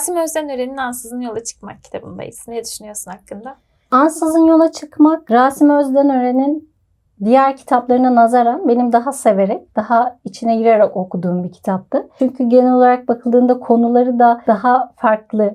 Rasim Özdenören'in Ansızın Yola Çıkmak kitabındayız. Ne düşünüyorsun hakkında? Ansızın yola çıkmak Rasim Özdenören'in diğer kitaplarına nazaran benim daha severek, daha içine girerek okuduğum bir kitaptı. Çünkü genel olarak bakıldığında konuları da daha farklı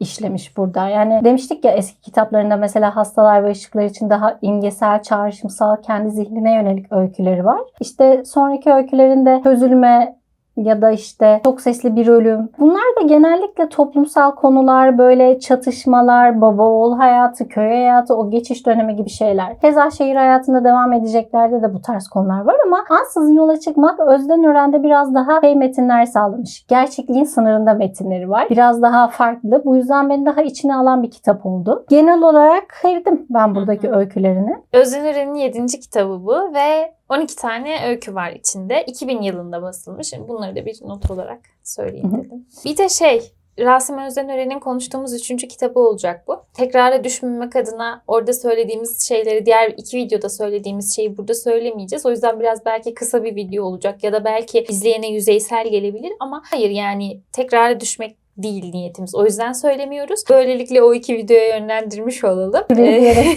işlemiş burada. Yani demiştik ya eski kitaplarında mesela hastalar ve ışıklar için daha imgesel, çağrışımsal, kendi zihnine yönelik öyküleri var. İşte sonraki öykülerinde çözülme, ya da işte çok sesli bir ölüm. Bunlar da genellikle toplumsal konular, böyle çatışmalar, baba oğul hayatı, köy hayatı, o geçiş dönemi gibi şeyler. Keza şehir hayatında devam edeceklerde de bu tarz konular var ama ansızın yola çıkmak Özden Ören'de biraz daha şey metinler sağlamış. Gerçekliğin sınırında metinleri var. Biraz daha farklı. Bu yüzden beni daha içine alan bir kitap oldu. Genel olarak sevdim ben buradaki öykülerini. Özdenören'in 7. kitabı bu ve 12 tane öykü var içinde. 2000 yılında basılmış. Şimdi bunları da bir not olarak söyleyeyim dedim. Bir de şey Rasim Özdenören'in konuştuğumuz üçüncü kitabı olacak bu. Tekrara düşmemek adına orada söylediğimiz şeyleri diğer iki videoda söylediğimiz şeyi burada söylemeyeceğiz. O yüzden biraz belki kısa bir video olacak ya da belki izleyene yüzeysel gelebilir ama hayır yani tekrara düşmek değil niyetimiz. O yüzden söylemiyoruz. Böylelikle o iki videoya yönlendirmiş olalım.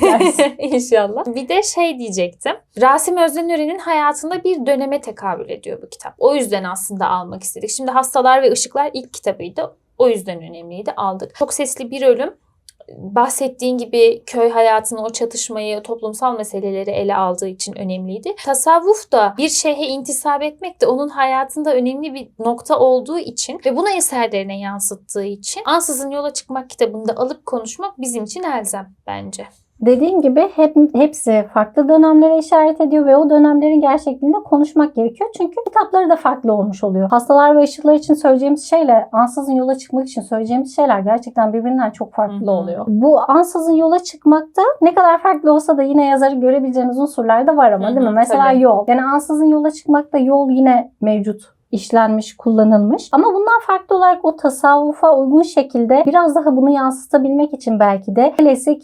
Dersin. İnşallah. Bir de şey diyecektim. Rasim Özdenören'in hayatında bir döneme tekabül ediyor bu kitap. O yüzden aslında almak istedik. Şimdi Hastalar ve Işıklar ilk kitabıydı. O yüzden önemliydi. Aldık. Çok sesli bir ölüm. Bahsettiğin gibi köy hayatını, o çatışmayı, toplumsal meseleleri ele aldığı için önemliydi. Tasavvuf da bir şeyhe intisap etmek de onun hayatında önemli bir nokta olduğu için ve bunu eserlerine yansıttığı için Ansızın Yola Çıkmak kitabında alıp konuşmak bizim için elzem bence. Dediğim gibi hep, hepsi farklı dönemlere işaret ediyor ve o dönemlerin gerçekliğinde konuşmak gerekiyor. Çünkü kitapları da farklı olmuş oluyor. Hastalar ve ışıklar için söyleyeceğimiz şeyle ansızın yola çıkmak için söyleyeceğimiz şeyler gerçekten birbirinden çok farklı Hı hı. oluyor. Bu ansızın yola çıkmakta ne kadar farklı olsa da yine yazarı görebileceğimiz unsurlar da var ama Hı değil mi? Mesela tabii. yol. Yani ansızın yola çıkmakta yol yine mevcut işlenmiş, kullanılmış. Ama bundan farklı olarak o tasavvufa uygun şekilde biraz daha bunu yansıtabilmek için belki de klasik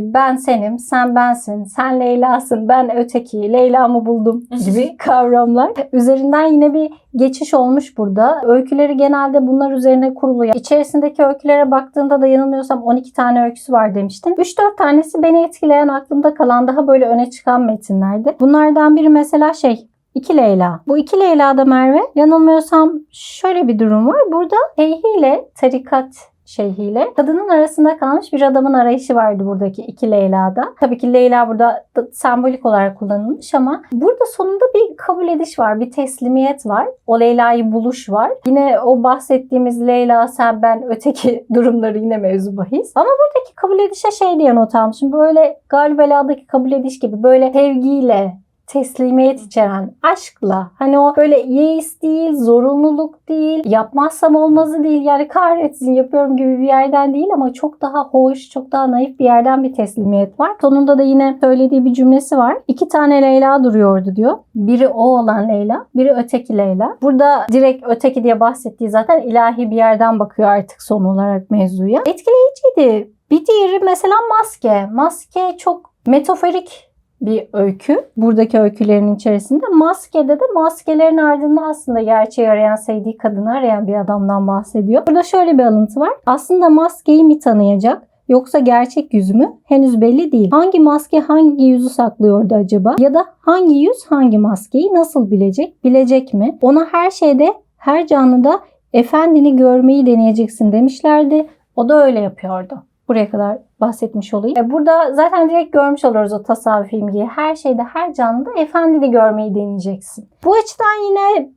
ben senim, sen bensin, sen Leyla'sın, ben öteki, Leyla'mı buldum gibi kavramlar. Üzerinden yine bir geçiş olmuş burada. Öyküleri genelde bunlar üzerine kuruluyor. İçerisindeki öykülere baktığında da yanılmıyorsam 12 tane öyküsü var demiştin. 3-4 tanesi beni etkileyen, aklımda kalan daha böyle öne çıkan metinlerdi. Bunlardan biri mesela şey İki Leyla. Bu iki Leyla'da Merve yanılmıyorsam şöyle bir durum var. Burada şeyhiyle tarikat şeyhiyle kadının arasında kalmış bir adamın arayışı vardı buradaki iki Leyla'da. Tabii ki Leyla burada da sembolik olarak kullanılmış ama burada sonunda bir kabul ediş var, bir teslimiyet var. O Leyla'yı buluş var. Yine o bahsettiğimiz Leyla sen ben öteki durumları yine mevzu bahis. Ama buradaki kabul edişe şey diye not almışım. Böyle Galibela'daki kabul ediş gibi böyle sevgiyle, teslimiyet içeren aşkla hani o böyle yeis değil, zorunluluk değil, yapmazsam olmazı değil yani kahretsin yapıyorum gibi bir yerden değil ama çok daha hoş, çok daha naif bir yerden bir teslimiyet var. Sonunda da yine söylediği bir cümlesi var. İki tane Leyla duruyordu diyor. Biri o olan Leyla, biri öteki Leyla. Burada direkt öteki diye bahsettiği zaten ilahi bir yerden bakıyor artık son olarak mevzuya. Etkileyiciydi. Bir diğeri mesela maske. Maske çok metaforik bir öykü. Buradaki öykülerin içerisinde. Maske'de de maskelerin ardında aslında gerçeği arayan, sevdiği kadını arayan bir adamdan bahsediyor. Burada şöyle bir alıntı var. Aslında maskeyi mi tanıyacak? Yoksa gerçek yüzü mü? Henüz belli değil. Hangi maske hangi yüzü saklıyordu acaba? Ya da hangi yüz hangi maskeyi nasıl bilecek? Bilecek mi? Ona her şeyde, her canlıda efendini görmeyi deneyeceksin demişlerdi. O da öyle yapıyordu. Buraya kadar bahsetmiş olayım. E, Burada zaten direkt görmüş oluruz o tasavvuf imgeyi. Her şeyde, her canlıda efendini görmeyi deneyeceksin. Bu açıdan yine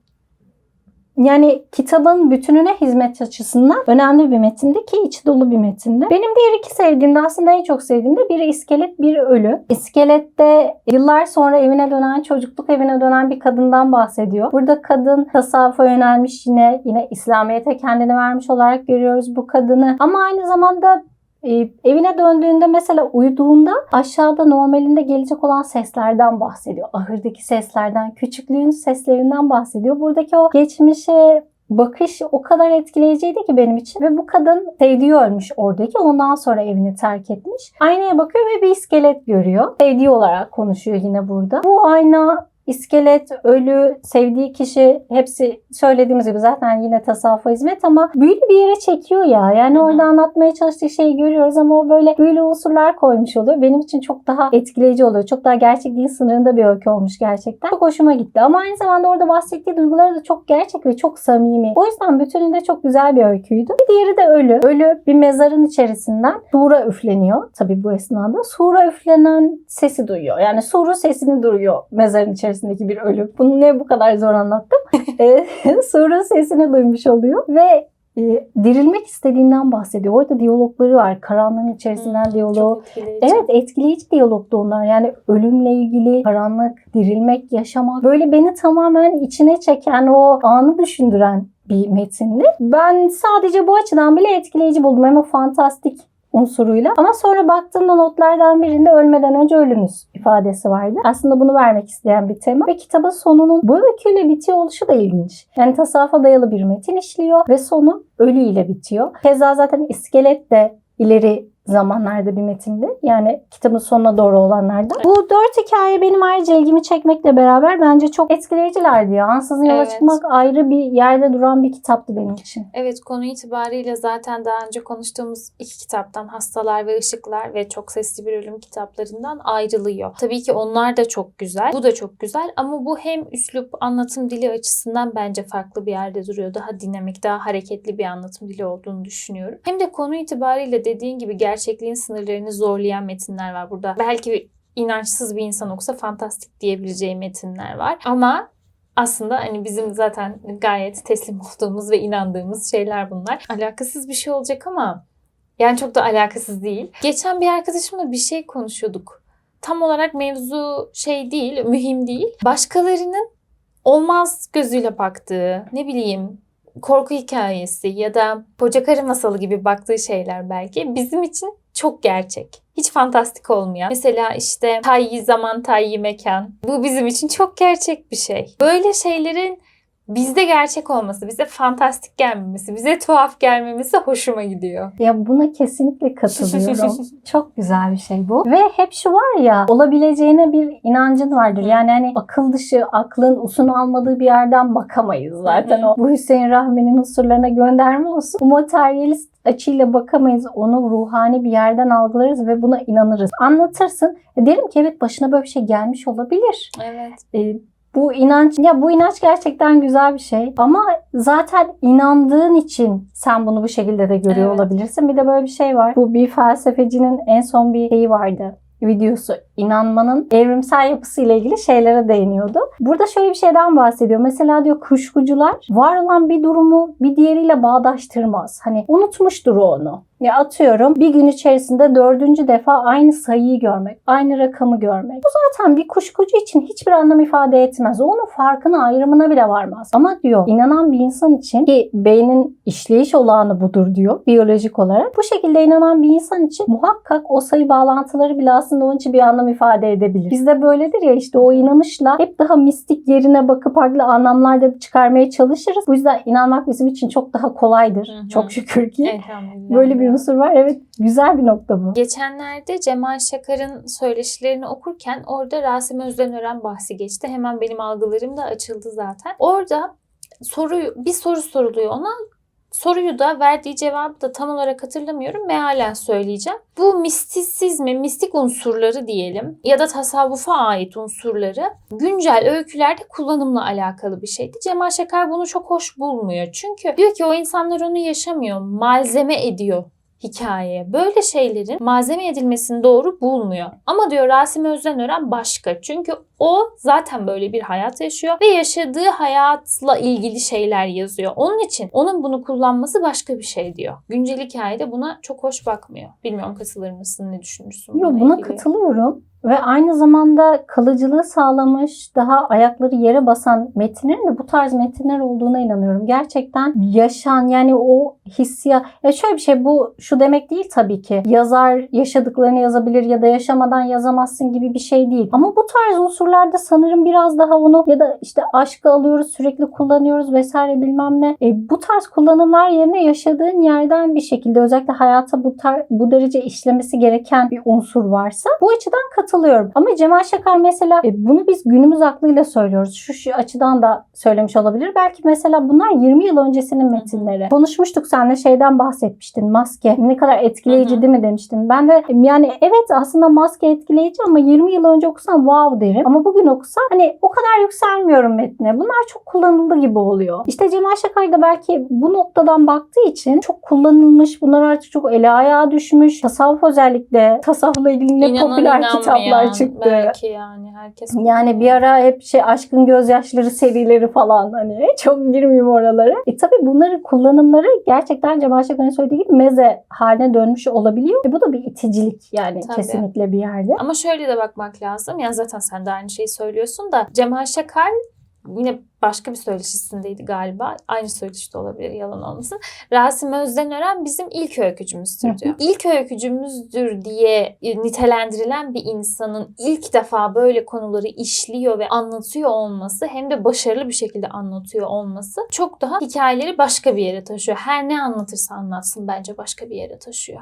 yani kitabın bütününe hizmet açısından önemli bir metinde ki içi dolu bir metinde. Benim diğer iki sevdiğimde aslında en çok sevdiğimde biri iskelet, biri ölü. İskelette yıllar sonra evine dönen, çocukluk evine dönen bir kadından bahsediyor. Burada kadın tasavvufa yönelmiş yine yine İslamiyet'e kendini vermiş olarak görüyoruz bu kadını. Ama aynı zamanda e, evine döndüğünde mesela uyuduğunda aşağıda normalinde gelecek olan seslerden bahsediyor. Ahırdaki seslerden, küçüklüğün seslerinden bahsediyor. Buradaki o geçmişe bakış o kadar etkileyiciydi ki benim için. Ve bu kadın sevdiği ölmüş oradaki. Ondan sonra evini terk etmiş. Aynaya bakıyor ve bir iskelet görüyor. Sevdiği olarak konuşuyor yine burada. Bu ayna İskelet, ölü, sevdiği kişi hepsi söylediğimiz gibi zaten yine tasavvufa hizmet ama büyülü bir yere çekiyor ya. Yani Hı hı. orada anlatmaya çalıştığı şeyi görüyoruz ama o böyle büyülü unsurlar koymuş oluyor. Benim için çok daha etkileyici oluyor. Çok daha gerçekliğin sınırında bir öykü olmuş gerçekten. Çok hoşuma gitti ama aynı zamanda orada bahsettiği duyguları da çok gerçek ve çok samimi. O yüzden bütününde çok güzel bir öyküydü. Bir diğeri de ölü. Ölü bir mezarın içerisinden sura üfleniyor. Tabii bu esnada. Sura üflenen sesi duyuyor. Yani suru sesini duyuyor mezarın içerisindeki bir ölü. Bunu ne bu kadar zor anlattım? e, suru sesini duymuş oluyor ve e, dirilmek istediğinden bahsediyor. Orada diyalogları var. Karanlığın içerisinden Hmm, diyaloğu. Etkileyici. Evet etkileyici diyalogdu onlar. Yani ölümle ilgili karanlık, dirilmek, yaşamak. Böyle beni tamamen içine çeken o anı düşündüren bir metindi. Ben sadece bu açıdan bile etkileyici buldum. Hem o fantastik unsuruyla. Ama sonra baktığımda notlardan birinde ölmeden önce ölünüz ifadesi vardı. Aslında bunu vermek isteyen bir tema. Ve kitabın sonunun bu öyküyle bitiyor oluşu da ilginç. Yani tasavvufa dayalı bir metin işliyor ve sonu ölüyle bitiyor. Keza zaten iskelet de ileri zamanlarda bir metindi. Yani kitabın sonuna doğru olanlardan. Bu dört hikaye benim ayrıca ilgimi çekmekle beraber bence çok etkileyicilerdi ya. Ansızın yola Evet. çıkmak ayrı bir yerde duran bir kitaptı benim için. Evet konu itibariyle zaten daha önce konuştuğumuz iki kitaptan Hastalar ve Işıklar ve Çok Sesli Bir Ölüm kitaplarından ayrılıyor. Tabii ki onlar da çok güzel. Bu da çok güzel ama bu hem üslup anlatım dili açısından bence farklı bir yerde duruyor. Daha dinamik, daha hareketli bir anlatım dili olduğunu düşünüyorum. Hem de konu itibariyle dediğin gibi gerçekliğin sınırlarını zorlayan metinler var burada. Belki inançsız bir insan okusa fantastik diyebileceği metinler var. Ama aslında hani bizim zaten gayet teslim olduğumuz ve inandığımız şeyler bunlar. Alakasız bir şey olacak ama yani çok da alakasız değil. Geçen bir arkadaşımla bir şey konuşuyorduk. Tam olarak mevzu şey değil, mühim değil. Başkalarının olmaz gözüyle baktığı, ne bileyim korku hikayesi ya da koca karı masalı gibi baktığı şeyler belki bizim için çok gerçek. Hiç fantastik olmayan. Mesela işte tayyi zaman, tayyi mekan. Bu bizim için çok gerçek bir şey. Böyle şeylerin bizde gerçek olması, bize fantastik gelmemesi, bize tuhaf gelmemesi hoşuma gidiyor. Ya buna kesinlikle katılıyorum. Çok güzel bir şey bu. Ve hep şu var ya olabileceğine bir inancın vardır. Yani hani akıl dışı, aklın usunu almadığı bir yerden bakamayız zaten. O bu Hüseyin Rahmi'nin unsurlarına gönderme olsun. Bu materyalist açıyla bakamayız. Onu ruhani bir yerden algılarız ve buna inanırız. Anlatırsın. E derim ki evet başına böyle bir şey gelmiş olabilir. Evet. E, bu inanç ya bu inanç gerçekten güzel bir şey ama zaten inandığın için sen bunu bu şekilde de görüyor Evet. olabilirsin. Bir de böyle bir şey var. Bu bir felsefecinin en son bir şeyi vardı videosu inanmanın evrimsel yapısıyla ilgili şeylere değiniyordu. Burada şöyle bir şeyden bahsediyor. Mesela diyor kuşkucular var olan bir durumu bir diğeriyle bağdaştırmaz. Hani unutmuştur onu. Ya atıyorum bir gün içerisinde dördüncü defa aynı sayıyı görmek, aynı rakamı görmek. Bu zaten bir kuşkucu için hiçbir anlam ifade etmez. O onun farkına, ayrımına bile varmaz. Ama diyor inanan bir insan için ki beynin işleyiş olağanı budur diyor biyolojik olarak. Bu şekilde inanan bir insan için muhakkak o sayı bağlantıları bile aslında onun için bir anlam ifade edebilir. Bizde böyledir ya işte o inanışla hep daha mistik yerine bakıp farklı anlamlar da çıkarmaya çalışırız. Bu yüzden inanmak bizim için çok daha kolaydır. Hı hı. Çok şükür ki. Böyle bir unsur var. Evet güzel bir nokta bu. Geçenlerde Cemal Şakar'ın söyleşilerini okurken orada Rasim Özdenören bahsi geçti. Hemen benim algılarım da açıldı zaten. Orada soruyu bir soru soruluyor ona. Soruyu da verdiği cevabı da tam olarak hatırlamıyorum. Mealen söyleyeceğim. Bu mistisizmi, mistik unsurları diyelim ya da tasavvufa ait unsurları güncel öykülerde kullanımla alakalı bir şeydi. Cemal Şakar bunu çok hoş bulmuyor. Çünkü diyor ki o insanlar onu yaşamıyor, malzeme ediyor hikayeye. Böyle şeylerin malzeme edilmesini doğru bulmuyor. Ama diyor Rasim Özdenören başka. Çünkü o zaten böyle bir hayat yaşıyor ve yaşadığı hayatla ilgili şeyler yazıyor. Onun için onun bunu kullanması başka bir şey diyor. Güncel hikayede buna çok hoş bakmıyor. Bilmiyorum katılır mısın, ne düşünürsün Yok buna ilgili? katılıyorum. ve aynı zamanda kalıcılığı sağlamış, daha ayakları yere basan metinlerin de bu tarz metinler olduğuna inanıyorum. Gerçekten yaşan yani o hissiyat. Ya şöyle bir şey bu şu demek değil tabii ki. Yazar yaşadıklarını yazabilir ya da yaşamadan yazamazsın gibi bir şey değil. Ama bu tarz unsurlarda sanırım biraz daha onu ya da işte aşkı alıyoruz sürekli kullanıyoruz vesaire bilmem ne. E, bu tarz kullanımlar yerine yaşadığın yerden bir şekilde özellikle hayata bu tar- bu derece işlemesi gereken bir unsur varsa bu açıdan katılıyorum. Ama Cemal Şakar mesela e, bunu biz günümüz aklıyla söylüyoruz. Şu, şu açıdan da söylemiş olabilir. Belki mesela bunlar 20 yıl öncesinin metinleri. Konuşmuştuk seninle şeyden bahsetmiştin. Maske ne kadar etkileyici değil mi demiştin. Ben de yani evet aslında maske etkileyici ama 20 yıl önce okusam wow derim. Ama bugün okusam hani o kadar yükselmiyorum metne. Bunlar çok kullanıldı gibi oluyor. İşte Cemal Şakar da belki bu noktadan baktığı için çok kullanılmış. Bunlar artık çok ele ayağa düşmüş. Tasavvuf özellikle tasavvufla ilgili ne popüler kitaplar çıktı. Belki yani herkes. Yani bir ara hep şey aşkın gözyaşları serileri falan hani çok girmeyeyim oralara. E tabi bunların kullanımları gerçekten Cemal Şakar'ın söylediği gibi meze haline dönmüş olabiliyor. E bu da bir iticilik yani Tabii. kesinlikle bir yerde. Ama şöyle de bakmak lazım. Yani zaten sen de aynı şeyi söylüyorsun da Cemal Şakar yine başka bir söyleşisindeydi galiba. Aynı söyleşi de olabilir yalan olmasın. Rasim Özdenören bizim ilk öykücümüzdür diyor. İlk öykücümüzdür diye nitelendirilen bir insanın ilk defa böyle konuları işliyor ve anlatıyor olması hem de başarılı bir şekilde anlatıyor olması çok daha hikayeleri başka bir yere taşıyor. Her ne anlatırsa anlatsın bence başka bir yere taşıyor.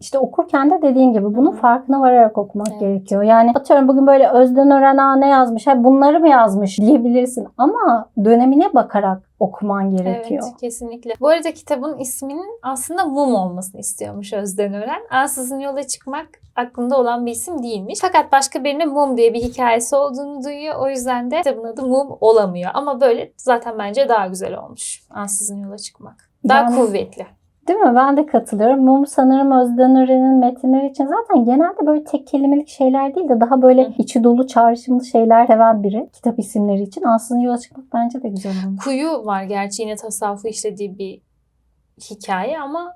İşte okurken de dediğin gibi bunun farkına vararak okumak Evet. gerekiyor. Yani atıyorum bugün böyle Özden Ören "Aa, ne yazmış, ha, bunları mı yazmış diyebilirsin. Ama dönemine bakarak okuman gerekiyor. Evet kesinlikle. Bu arada kitabın isminin aslında mum olmasını istiyormuş Özden Ören. Ansızın yola çıkmak aklında olan bir isim değilmiş. Fakat başka birine mum diye bir hikayesi olduğunu duyuyor. O yüzden de kitabın adı mum olamıyor. Ama böyle zaten bence daha güzel olmuş. Ansızın yola çıkmak. Daha Yani- kuvvetli. Değil mi? Ben de katılıyorum. Mum sanırım Özden Ören'in metinleri için zaten genelde böyle tek kelimelik şeyler değil de daha böyle içi dolu çağrışımlı şeyler seven biri. Kitap isimleri için. Aslında yola çıkmak bence de güzel olmuş. Kuyu var gerçi yine tasavvufu işlediği bir hikaye ama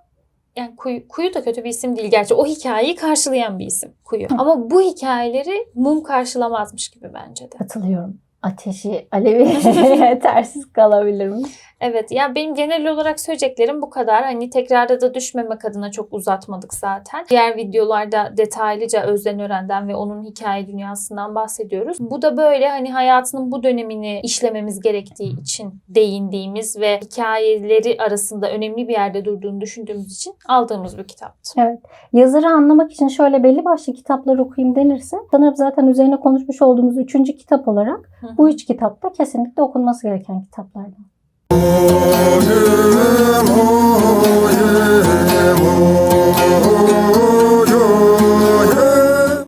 yani kuyu, kuyu da kötü bir isim değil gerçi. O hikayeyi karşılayan bir isim kuyu. Hı. Ama bu hikayeleri mum karşılamazmış gibi bence de. Katılıyorum. Ateşi, alevi yetersiz kalabilir mi? Evet ya benim genel olarak söyleyeceklerim bu kadar. Hani tekrarda da düşmemek adına çok uzatmadık zaten. Diğer videolarda detaylıca Özden Ören'den ve onun hikaye dünyasından bahsediyoruz. Bu da böyle hani hayatının bu dönemini işlememiz gerektiği için değindiğimiz ve hikayeleri arasında önemli bir yerde durduğunu düşündüğümüz için aldığımız bir kitaptı. Yazarı anlamak için şöyle belli başlı kitaplar okuyayım denirse sanırım zaten üzerine konuşmuş olduğumuz üçüncü kitap olarak hı. Bu üç kitap da kesinlikle okunması gereken kitaplardan. Moye, moye, moye.